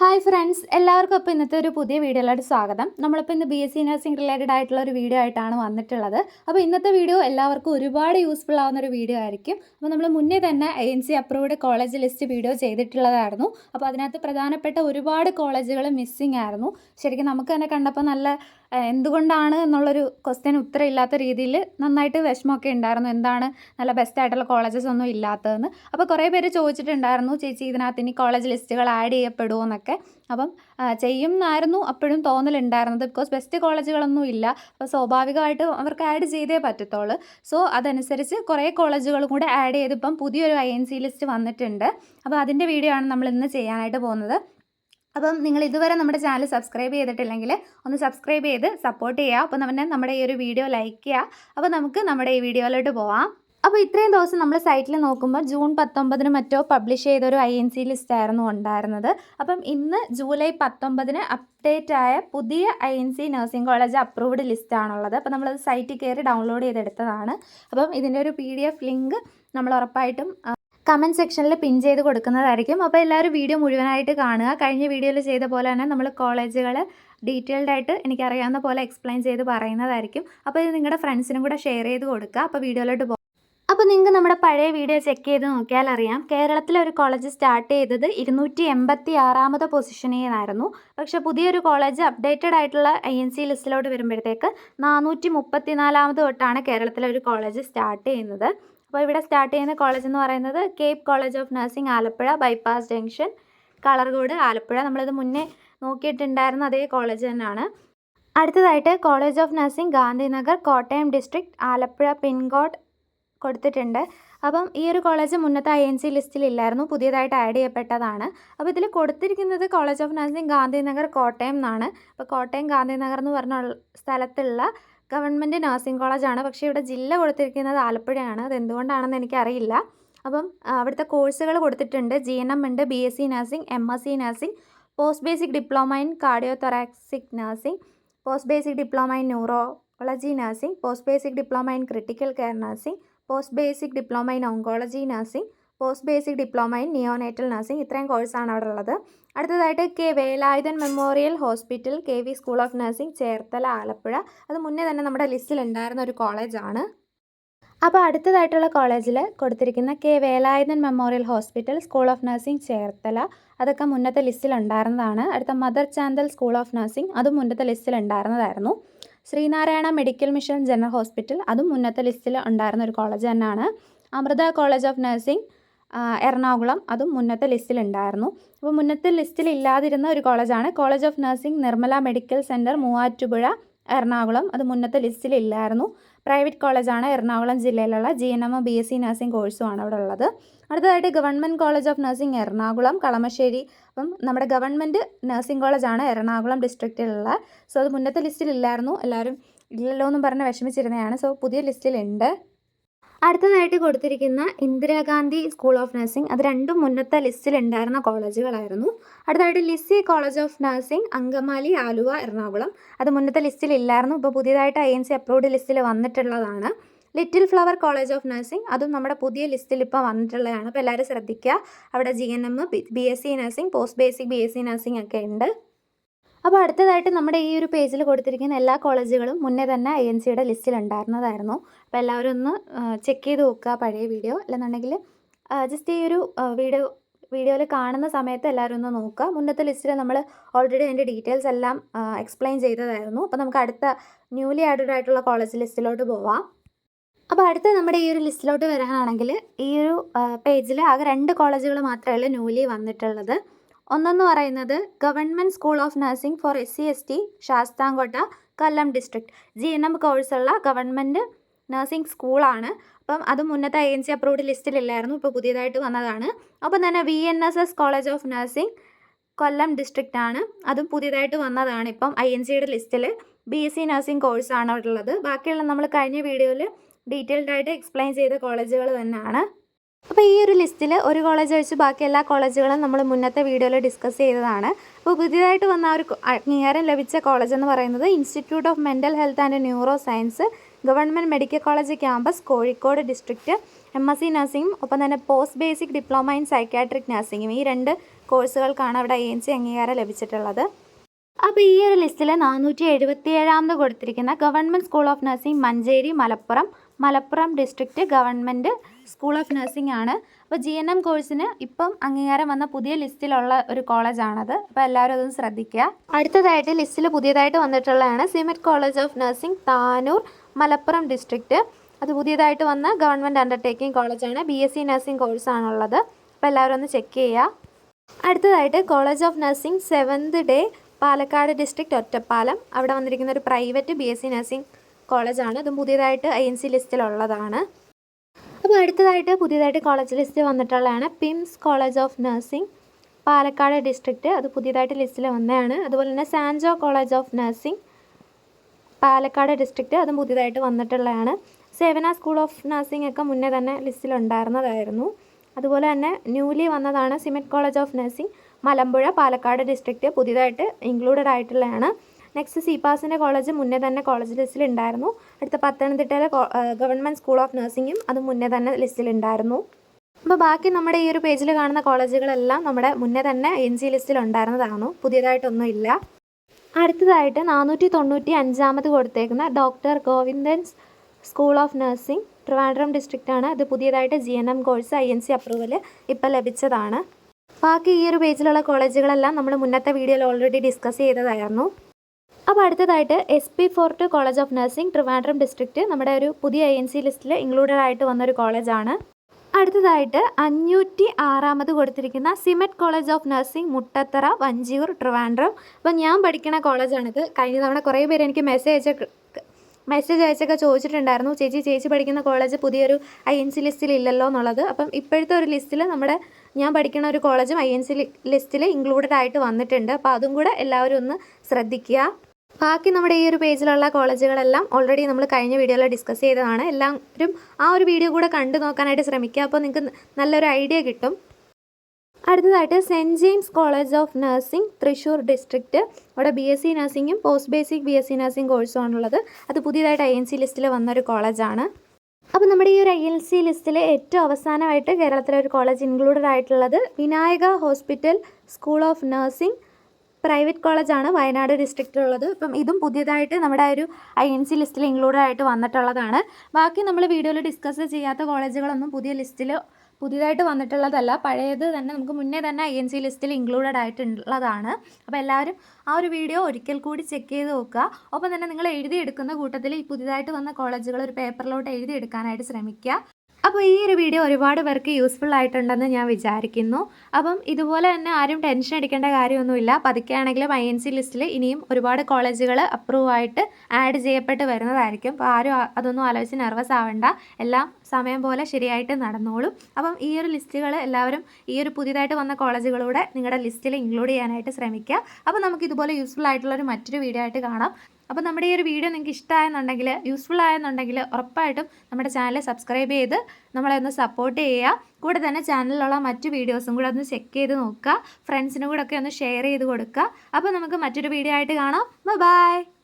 Hi friends എല്ലാവർക്കും ഇപ്പോൾ ഇന്നത്തെ ഒരു പുതിയ വീഡിയോയിലോട്ട് സ്വാഗതം. നമ്മളിപ്പോൾ ഇന്ന് B S C nursing related ആയിട്ടുള്ള ഒരു വീഡിയോ ആയിട്ടാണ് വന്നിട്ടുള്ളത്. അപ്പോൾ ഇന്നത്തെ വീഡിയോ എല്ലാവർക്കും ഒരുപാട് യൂസ്ഫുൾ ആവുന്ന ഒരു വീഡിയോ ആയിരിക്കും. അപ്പോൾ നമ്മൾ മുന്നേ തന്നെ A N C approved college list video ചെയ്തിട്ടുള്ളതായിരുന്നു. അപ്പോൾ അതിനകത്ത് പ്രധാനപ്പെട്ട ഒരുപാട് കോളേജുകൾ മിസ്സിങ് ആയിരുന്നു. ശരിക്കും നമുക്ക് തന്നെ കണ്ടപ്പോൾ നല്ല എന്തുകൊണ്ടാണ് എന്നുള്ളൊരു ക്വസ്റ്റ്യൻ ഉത്തരം ഇല്ലാത്ത രീതിയിൽ നന്നായിട്ട് വിഷമമൊക്കെ ഉണ്ടായിരുന്നു. എന്താണ് നല്ല ബെസ്റ്റ് ആയിട്ടുള്ള കോളേജസ് ഒന്നും ഇല്ലാത്തതെന്ന്. അപ്പോൾ കുറേ പേര് ചോദിച്ചിട്ടുണ്ടായിരുന്നു ചേച്ചി ഇതിനകത്ത് ഇനി കോളേജ് ലിസ്റ്റുകൾ ആഡ് ചെയ്യപ്പെടുമോ എന്നൊക്കെ. അപ്പം ചെയ്യുമെന്നായിരുന്നു അപ്പോഴും തോന്നലുണ്ടായിരുന്നത്. ബിക്കോസ് ബെസ്റ്റ് കോളേജുകളൊന്നും ഇല്ല. അപ്പോൾ സ്വാഭാവികമായിട്ട് അവർക്ക് ആഡ് ചെയ്തേ പറ്റത്തുള്ളൂ. സോ അതനുസരിച്ച് കുറേ കോളേജുകളും കൂടെ ആഡ് ചെയ്ത് ഇപ്പം പുതിയൊരു ഐ എൻ സി ലിസ്റ്റ് വന്നിട്ടുണ്ട്. അപ്പോൾ അതിന്റെ വീഡിയോ ആണ് നമ്മൾ ഇന്ന് ചെയ്യാനായിട്ട് പോകുന്നത്. അപ്പം നിങ്ങൾ ഇതുവരെ നമ്മുടെ ചാനൽ സബ്സ്ക്രൈബ് ചെയ്തിട്ടില്ലെങ്കിൽ ഒന്ന് സബ്സ്ക്രൈബ് ചെയ്ത് സപ്പോർട്ട് ചെയ്യുക. അപ്പോൾ നമ്മുടെ നമ്മുടെ ഈ ഒരു വീഡിയോ ലൈക്ക് ചെയ്യുക. അപ്പോൾ നമുക്ക് നമ്മുടെ ഈ വീഡിയോയിലോട്ട് പോവാം. അപ്പോൾ ഇത്രയും ദിവസം നമ്മൾ സൈറ്റിൽ നോക്കുമ്പോൾ ജൂൺ പത്തൊമ്പതിന് മറ്റോ പബ്ലിഷ് ചെയ്ത ഒരു ഐ എൻ സി ലിസ്റ്റ് ആയിരുന്നു ഉണ്ടായിരുന്നത്. അപ്പം ഇന്ന് ജൂലൈ പത്തൊമ്പതിന് അപ്ഡേറ്റ് ആയ പുതിയ I N C nursing college approved list ആണുള്ളത്. അപ്പോൾ നമ്മളത് സൈറ്റിൽ കയറി ഡൗൺലോഡ് ചെയ്തെടുത്തതാണ്. അപ്പം ഇതിന്റെ ഒരു പി ഡി എഫ് ലിങ്ക് നമ്മൾ ഉറപ്പായിട്ടും കമന്റ് സെക്ഷനിൽ പിൻ ചെയ്ത് കൊടുക്കുന്നതായിരിക്കും. അപ്പോൾ എല്ലാവരും വീഡിയോ മുഴുവനായിട്ട് കാണുക. കഴിഞ്ഞ വീഡിയോയിൽ ചെയ്ത പോലെ തന്നെ നമ്മൾ കോളേജുകൾ ഡീറ്റെയിൽഡ് ആയിട്ട് എനിക്കറിയാവുന്ന പോലെ എക്സ്പ്ലെയിൻ ചെയ്ത് പറയുന്നതായിരിക്കും. അപ്പോൾ ഇത് നിങ്ങളുടെ ഫ്രണ്ട്സിനും കൂടെ ഷെയർ ചെയ്ത് കൊടുക്കുക. അപ്പോൾ വീഡിയോയിലോട്ട് അപ്പോൾ നിങ്ങൾക്ക് നമ്മുടെ പഴയ വീഡിയോ ചെക്ക് ചെയ്ത് നോക്കിയാൽ അറിയാം. കേരളത്തിലെ ഒരു കോളേജ് സ്റ്റാർട്ട് ചെയ്തത് ഇരുന്നൂറ്റി എൺപത്തി ആറാമത് പൊസിഷനിൽ നിന്നായിരുന്നു. പക്ഷേ പുതിയൊരു കോളേജ് അപ്ഡേറ്റഡ് ആയിട്ടുള്ള ഐ എൻ സി ലിസ്റ്റിലോട്ട് വരുമ്പോഴത്തേക്ക് നാനൂറ്റി മുപ്പത്തി നാലാമത് തൊട്ടാണ് കേരളത്തിലെ ഒരു കോളേജ് സ്റ്റാർട്ട് ചെയ്യുന്നത്. അപ്പോൾ ഇവിടെ സ്റ്റാർട്ട് ചെയ്യുന്ന കോളേജ് എന്ന് പറയുന്നത് Cape college of nursing Alappuzha bypass junction Kalarcode Alappuzha. നമ്മളിത് മുന്നേ നോക്കിയിട്ടുണ്ടായിരുന്ന അതേ കോളേജ് തന്നെയാണ്. അടുത്തതായിട്ട് college of nursing Gandhinagar Kottayam district Alappuzha pin code കൊടുത്തിട്ടുണ്ട്. അപ്പം ഈ ഒരു കോളേജ് മുന്നത്തെ ഐ എൻ സി ലിസ്റ്റിലില്ലായിരുന്നു. പുതിയതായിട്ട് ആഡ് ചെയ്യപ്പെട്ടതാണ്. അപ്പോൾ ഇതിൽ കൊടുത്തിരിക്കുന്നത് college of nursing Gandhinagar Kottayam എന്നാണ്. അപ്പോൾ കോട്ടയം ഗാന്ധിനഗർ എന്ന് പറഞ്ഞ സ്ഥലത്തുള്ള ഗവൺമെന്റ് നഴ്സിംഗ് കോളേജാണ് പക്ഷേ ഇവിടെ ജില്ല കൊടുത്തിരിക്കുന്നത് ആലപ്പുഴയാണ്. അത് എന്തുകൊണ്ടാണെന്ന് എനിക്കറിയില്ല. അപ്പം അവിടുത്തെ കോഴ്സുകൾ കൊടുത്തിട്ടുണ്ട്. ജി എൻ എം ഉണ്ട് B S C nursing M S C nursing post basic diploma in cardio thoracic nursing post basic diploma in neurology nursing post basic diploma in critical care nursing post basic diploma in oncology nursing post basic diploma in neonatal nursing ഇത്രയും കോഴ്സാണ് അവിടെ ഉള്ളത്. അടുത്തതായിട്ട് K Velayudhan memorial hospital K V school of nursing Cherthala Alappuzha. അത് മുന്നേ തന്നെ നമ്മുടെ ലിസ്റ്റിൽ ഉണ്ടായിരുന്ന ഒരു കോളേജാണ് അപ്പോൾ അടുത്തതായിട്ടുള്ള കോളേജിൽ കൊടുത്തിരിക്കുന്ന K Velayudhan memorial hospital school of nursing Cherthala. അതൊക്കെ മുന്നത്തെ ലിസ്റ്റിൽ ഉണ്ടായിരുന്നതാണ്. അടുത്ത mother Chantal school of nursing അതും മുന്നത്തെ ലിസ്റ്റിൽ ഉണ്ടായിരുന്നതായിരുന്നു. Sreenarayana medical mission general hospital. അതും മുന്നത്തെ ലിസ്റ്റിൽ ഉണ്ടായിരുന്ന ഒരു കോളേജ് തന്നെയാണ്. Amrita college of nursing Ernakulam. അതും മുന്നത്തെ ലിസ്റ്റിൽ ഉണ്ടായിരുന്നു. അപ്പോൾ മുന്നത്തെ ലിസ്റ്റിൽ ഇല്ലാതിരുന്ന ഒരു കോളേജാണ് college of nursing Nirmala medical centre Muvattupuzha. Ernakulam. അത് മുന്നത്തെ ലിസ്റ്റിൽ ഇല്ലായിരുന്നു. പ്രൈവറ്റ് കോളേജാണ് എറണാകുളം ജില്ലയിലുള്ള G N M B S C nursing കോഴ്സുമാണ് അവിടെ ഉള്ളത്. അടുത്തതായിട്ട് government college of nursing Ernakulam Kalamassery. അപ്പം നമ്മുടെ ഗവൺമെന്റ് നഴ്സിംഗ് കോളേജാണ് എറണാകുളം ഡിസ്ട്രിക്റ്റിലുള്ള. സോ അത് മുന്നത്തെ ലിസ്റ്റിൽ ഇല്ലായിരുന്നു. എല്ലാവരും ഇല്ലല്ലോ എന്നും പറഞ്ഞ് വിഷമിച്ചിരുന്നതാണ്. സോ പുതിയ ലിസ്റ്റിലുണ്ട്. അടുത്തതായിട്ട് കൊടുത്തിരിക്കുന്ന ഇന്ദിരാഗാന്ധി സ്കൂൾ ഓഫ് നഴ്സിംഗ് അത് രണ്ടും മുന്നത്തെ ലിസ്റ്റിൽ ഉണ്ടായിരുന്ന കോളേജുകളായിരുന്നു. അടുത്തതായിട്ട് Lisie college of nursing Angamaly Aluva Ernakulam. അത് മുന്നത്തെ ലിസ്റ്റിൽ ഇല്ലായിരുന്നു. ഇപ്പോൾ പുതിയതായിട്ട് ഐ എൻ സി അപ്രൂവ്ഡ് ലിസ്റ്റിൽ വന്നിട്ടുള്ളതാണ്. Little flower college of nursing അതും നമ്മുടെ പുതിയ ലിസ്റ്റിൽ ഇപ്പോൾ വന്നിട്ടുള്ളതാണ്. അപ്പോൾ എല്ലാവരും ശ്രദ്ധിക്കുക. അവിടെ G N M B S C nursing post basic B S C nursing ഒക്കെ ഉണ്ട്. അപ്പോൾ അടുത്തതായിട്ട് നമ്മുടെ ഈ ഒരു പേജിൽ കൊടുത്തിരിക്കുന്ന എല്ലാ കോളേജുകളും മുന്നേ തന്നെ ഐ എൻ സിയുടെ ലിസ്റ്റിൽ ഉണ്ടായിരുന്നതായിരുന്നു. അപ്പോൾ എല്ലാവരും ഒന്ന് ചെക്ക് ചെയ്ത് നോക്കുക പഴയ വീഡിയോ. അല്ലെന്നുണ്ടെങ്കിൽ ജസ്റ്റ് ഈ ഒരു വീഡിയോ വീഡിയോയിൽ കാണുന്ന സമയത്ത് എല്ലാവരും ഒന്ന് നോക്കുക. മുന്നത്തെ ലിസ്റ്റിൽ നമ്മൾ ഓൾറെഡി അതിന്റെ ഡീറ്റെയിൽസ് എല്ലാം എക്സ്പ്ലെയിൻ ചെയ്തതായിരുന്നു. അപ്പോൾ നമുക്ക് അടുത്ത ന്യൂലി ആഡഡ് ആയിട്ടുള്ള കോളേജ് ലിസ്റ്റിലോട്ട് പോവാം. അപ്പോൾ അടുത്ത നമ്മുടെ ഈ ഒരു ലിസ്റ്റിലോട്ട് വരാനാണെങ്കിൽ ഈ ഒരു പേജിൽ ആകെ രണ്ട് കോളേജുകൾ മാത്രമേ ഉള്ളൂ ന്യൂലി വന്നിട്ടുള്ളത്. ഒന്നെന്ന് പറയുന്നത് government school of nursing for S C S T Sasthamcotta Kollam district G N M കോഴ്സുള്ള government nursing സ്കൂളാണ് അപ്പം അത് മുന്നത്തെ ഐ എൻ സി അപ്രൂവ്ഡ് ലിസ്റ്റിലില്ലായിരുന്നു ഇപ്പോൾ പുതിയതായിട്ട് വന്നതാണ്. അപ്പം തന്നെ V N S S college of nursing Kollam district ആണ്. അതും പുതിയതായിട്ട് വന്നതാണ് ഇപ്പം ഐ എൻ സിയുടെ ലിസ്റ്റിൽ ബി എസ് സി നഴ്സിംഗ് കോഴ്സാണ് ഉള്ളത്. ബാക്കിയുള്ള നമ്മൾ കഴിഞ്ഞ വീഡിയോയിൽ ഡീറ്റെയിൽഡ് ആയിട്ട് എക്സ്പ്ലെയിൻ ചെയ്ത കോളേജുകൾ തന്നെയാണ്. അപ്പോൾ ഈ ഒരു ലിസ്റ്റിൽ ഒരു കോളേജ് ഒഴിച്ച് ബാക്കി എല്ലാ കോളേജുകളും നമ്മൾ മുന്നത്തെ വീഡിയോയിൽ ഡിസ്കസ് ചെയ്തതാണ്. അപ്പോൾ പുതിയതായിട്ട് വന്ന ഒരു അംഗീകാരം ലഭിച്ച കോളേജ് എന്ന് പറയുന്നത് institute of mental health and neuro science government medical college campus Kozhikode district M S C നഴ്സിംഗും ഒപ്പം തന്നെ post basic diploma in psychiatric നഴ്സിംഗും ഈ രണ്ട് കോഴ്സുകൾക്കാണ് അവിടെ എ എൻ സി അംഗീകാരം ലഭിച്ചിട്ടുള്ളത്. അപ്പോൾ ഈ ഒരു ലിസ്റ്റിൽ നാനൂറ്റി എഴുപത്തി ഏഴാമത് കൊടുത്തിരിക്കുന്ന government school of nursing Manjeri Malappuram Malappuram district government school of nursing ആണ്. അപ്പോൾ ജി എൻ എം കോഴ്സിന് ഇപ്പം അംഗീകാരം വന്ന പുതിയ ലിസ്റ്റിലുള്ള ഒരു കോളേജാണത്. അപ്പോൾ എല്ലാവരും അതൊന്ന് ശ്രദ്ധിക്കുക. അടുത്തതായിട്ട് ലിസ്റ്റിൽ പുതിയതായിട്ട് വന്നിട്ടുള്ളതാണ് SIMET college of nursing Tanur Malappuram district അത് പുതിയതായിട്ട് വന്ന ഗവൺമെന്റ് അണ്ടർടേക്കിംഗ് കോളേജാണ്. ബി എസ് സി നഴ്സിംഗ് കോഴ്സാണുള്ളത്. അപ്പോൾ എല്ലാവരും ഒന്ന് ചെക്ക് ചെയ്യുക. അടുത്തതായിട്ട് college of nursing seventh day Palakkad district Ottapalam. അവിടെ വന്നിരിക്കുന്ന ഒരു private B S C nursing കോളേജാണ്. ഇതും പുതിയതായിട്ട് ഐ എൻ സി ലിസ്റ്റിലുള്ളതാണ്. അപ്പോൾ അടുത്തതായിട്ട് പുതിയതായിട്ട് കോളേജ് ലിസ്റ്റ് വന്നിട്ടുള്ളതാണ് PIMS college of nursing Palakkad district അത് പുതിയതായിട്ട് ലിസ്റ്റിൽ വന്നതാണ്. അതുപോലെ തന്നെ Sanjo college of nursing Palakkad district അതും പുതിയതായിട്ട് വന്നിട്ടുള്ളതാണ്. സേവന സ്കൂൾ ഓഫ് നഴ്സിംഗ് ഒക്കെ മുന്നേ തന്നെ ലിസ്റ്റിലുണ്ടായിരുന്നതായിരുന്നു അതുപോലെ തന്നെ ന്യൂലി വന്നതാണ് SIMET college of nursing Malampuzha Palakkad district പുതിയതായിട്ട് ഇൻക്ലൂഡഡ് ആയിട്ടുള്ളതാണ്. നെക്സ്റ്റ് സിപാസിന്റെ കോളേജ് മുന്നേ തന്നെ കോളേജ് ലിസ്റ്റിൽ ഉണ്ടായിരുന്നു അടുത്ത പത്തനംതിട്ടയിലെ ഗവൺമെന്റ് സ്കൂൾ ഓഫ് നഴ്സിംഗും അത് മുന്നേ തന്നെ ലിസ്റ്റിലുണ്ടായിരുന്നു അപ്പോൾ ബാക്കി നമ്മുടെ ഈ ഒരു പേജിൽ കാണുന്ന കോളേജുകളെല്ലാം നമ്മുടെ മുന്നേ തന്നെ എൻ സി ലിസ്റ്റിൽ ഉണ്ടായിരുന്നതാണ്. പുതിയതായിട്ടൊന്നും ഇല്ല. അടുത്തതായിട്ട് നാനൂറ്റി തൊണ്ണൂറ്റി അഞ്ചാമത് കൊടുത്തേക്കുന്ന doctor Govindan's school of nursing Trivandrum district ആണ്. ഇത് പുതിയതായിട്ട് G N M course I N C approval ഇപ്പോൾ ലഭിച്ചതാണ്. ബാക്കി ഈ ഒരു പേജിലുള്ള കോളേജുകളെല്ലാം നമ്മൾ മുന്നത്തെ വീഡിയോയിൽ ഓൾറെഡി ഡിസ്കസ് ചെയ്തതായിരുന്നു. അപ്പോൾ അടുത്തതായിട്ട് S P fort college of nursing Trivandrum district നമ്മുടെ ഒരു പുതിയ I N C list included ആയിട്ട് വന്നൊരു കോളേജാണ്. അടുത്തതായിട്ട് അഞ്ഞൂറ്റി ആറാമത് കൊടുത്തിരിക്കുന്ന SIMET college of nursing Muttathara Vanchiyoor Trivandrum അപ്പം ഞാൻ പഠിക്കുന്ന കോളേജാണിത്. കഴിഞ്ഞ തവണ കുറേ പേര് എനിക്ക് മെസ്സേജ് മെസ്സേജ് അയച്ചൊക്കെ ചോദിച്ചിട്ടുണ്ടായിരുന്നു. ചേച്ചി ചേച്ചി പഠിക്കുന്ന കോളേജ് പുതിയൊരു ഐ എൻ സി ലിസ്റ്റിൽ ഇല്ലല്ലോ എന്നുള്ളത്. അപ്പം ഇപ്പോഴത്തെ ഒരു ലിസ്റ്റിൽ നമ്മുടെ ഞാൻ പഠിക്കുന്ന ഒരു കോളേജും I N C list included ആയിട്ട് വന്നിട്ടുണ്ട്. അപ്പോൾ അതും കൂടെ എല്ലാവരും ഒന്ന് ശ്രദ്ധിക്കുക. ബാക്കി നമ്മുടെ ഈ ഒരു പേജിലുള്ള കോളേജുകളെല്ലാം ഓൾറെഡി നമ്മൾ കഴിഞ്ഞ വീഡിയോയിൽ ഡിസ്കസ് ചെയ്തതാണ്. എല്ലാവരും ആ ഒരു വീഡിയോ കൂടെ കണ്ടു നോക്കാനായിട്ട് ശ്രമിക്കുക. അപ്പോൾ നിങ്ങൾക്ക് നല്ലൊരു ഐഡിയ കിട്ടും. അടുത്തതായിട്ട് saint James college of nursing Thrissur district അവിടെ B S C നഴ്സിംഗും post basic B S C nursing കോഴ്സും ആണുള്ളത്. അത് പുതിയതായിട്ട് ഐ എൻ സി ലിസ്റ്റിൽ വന്നൊരു കോളേജാണ് അപ്പോൾ നമ്മുടെ ഈ ഒരു ഐ എൽ സി ലിസ്റ്റിൽ ഏറ്റവും അവസാനമായിട്ട് കേരളത്തിലെ ഒരു കോളേജ് ഇൻക്ലൂഡഡ് ആയിട്ടുള്ളത് Vinayaka hospital school of nursing private കോളേജാണ് വയനാട് ഡിസ്ട്രിക്റ്റിലുള്ളത്. അപ്പം ഇതും പുതിയതായിട്ട് നമ്മുടെ ഒരു I N C list included ആയിട്ട് വന്നിട്ടുള്ളതാണ്. ബാക്കി നമ്മൾ വീഡിയോയിൽ ഡിസ്കസ് ചെയ്യാത്ത കോളേജുകളൊന്നും പുതിയ ലിസ്റ്റിൽ പുതിയതായിട്ട് വന്നിട്ടുള്ളതല്ല. പഴയത് തന്നെ നമുക്ക് മുന്നേ തന്നെ I N C list included ആയിട്ടുള്ളതാണ്. അപ്പോൾ എല്ലാവരും ആ ഒരു വീഡിയോ ഒരിക്കൽ കൂടി ചെക്ക് ചെയ്ത് നോക്കുക. ഒപ്പം തന്നെ നിങ്ങൾ എഴുതിയെടുക്കുന്ന കൂട്ടത്തിൽ ഈ പുതിയതായിട്ട് വന്ന കോളേജുകൾ ഒരു പേപ്പറിലോട്ട് എഴുതിയെടുക്കാനായിട്ട് ശ്രമിക്കുക. അപ്പോൾ ഈ ഒരു വീഡിയോ ഒരുപാട് പേർക്ക് യൂസ്ഫുൾ ആയിട്ടുണ്ടെന്ന് ഞാൻ വിചാരിക്കുന്നു. അപ്പം ഇതുപോലെ തന്നെ ആരും ടെൻഷൻ അടിക്കേണ്ട കാര്യമൊന്നുമില്ല. പതുക്കെയാണെങ്കിലും ഐ എൻ സി ലിസ്റ്റിൽ ഇനിയും ഒരുപാട് കോളേജുകൾ അപ്രൂവ് ആയിട്ട് ആഡ് ചെയ്യപ്പെട്ട് വരുന്നതായിരിക്കും. അപ്പോൾ ആരും അതൊന്നും ആലോചിച്ച് നെർവസ് ആവേണ്ട. എല്ലാം സമയം പോലെ ശരിയായിട്ട് നടന്നോളും. അപ്പം ഈ ഒരു ലിസ്റ്റുകൾ എല്ലാവരും ഈ ഒരു പുതിയതായിട്ട് വന്ന കോളേജുകളൂടെ നിങ്ങളുടെ ലിസ്റ്റിൽ ഇൻക്ലൂഡ് ചെയ്യാനായിട്ട് ശ്രമിക്കുക അപ്പോൾ നമുക്ക് ഇതുപോലെ യൂസ്ഫുൾ ആയിട്ടുള്ള ഒരു മറ്റൊരു വീഡിയോ ആയിട്ട് കാണാം. അപ്പോൾ നമ്മുടെ ഈ ഒരു വീഡിയോ നിങ്ങൾക്ക് ഇഷ്ടമായെന്നുണ്ടെങ്കിൽ യൂസ്ഫുൾ ആയെന്നുണ്ടെങ്കിൽ ഉറപ്പായിട്ടും നമ്മുടെ ചാനൽ സബ്സ്ക്രൈബ് ചെയ്ത് നമ്മളെ ഒന്ന് സപ്പോർട്ട് ചെയ്യുക. കൂടെ തന്നെ ചാനലിലുള്ള മറ്റു വീഡിയോസും കൂടെ ഒന്ന് ചെക്ക് ചെയ്ത് നോക്കുക. ഫ്രണ്ട്സിനും കൂടെ ഒക്കെ ഒന്ന് ഷെയർ ചെയ്ത് കൊടുക്കുക. അപ്പോൾ നമുക്ക് മറ്റൊരു വീഡിയോ ആയിട്ട് കാണാം. ബൈ